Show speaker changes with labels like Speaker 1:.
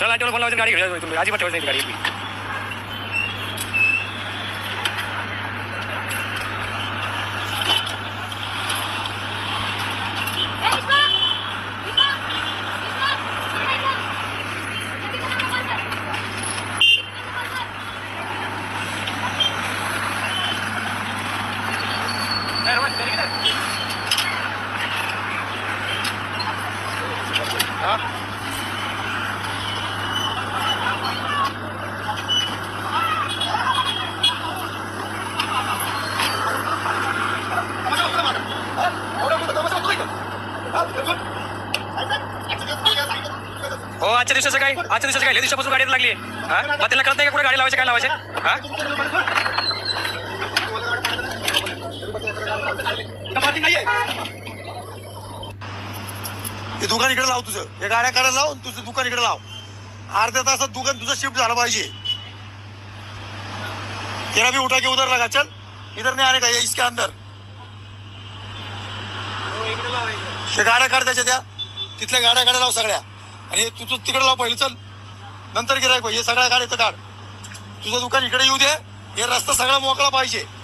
Speaker 1: Sir ಆಯ್ತು phone ಗಾಡಿ ರಾಜಿ ಬಟ್ಟೆ ಹೊಡೆದ ಗಾಡಿ Huh? हो आजच्या दिवसाचं काय? आजच्या दिवसाचं काय? दिवसापासून गाडी लागली हा? मग त्याला कळत नाही का कुठे गाडी लावायची काय लावायचे? हा?
Speaker 2: हे दुकान इकडे लाव तुझं. हे गाड्या काढायला लाव आणि तुझं दुकान इकडे लाव. अर्ध्या तासात दुकान तुझं शिफ्ट झालं पाहिजे. तेरा भी उठा के उधर लगा चल. इधर नहीं आने का? ये इसके अंदर. हे गाड्या काढ त्याच्या त्या. तिथल्या गाड्या काढा लाव सगळ्या. आणि हे तू तिकडे लाव पहिले चल. नंतर गिरायक हे सगळ्या गाड्या इथं काढ. तुझं दुकान इकडे येऊ दे. हे रस्ता सगळा मोकळा पाहिजे.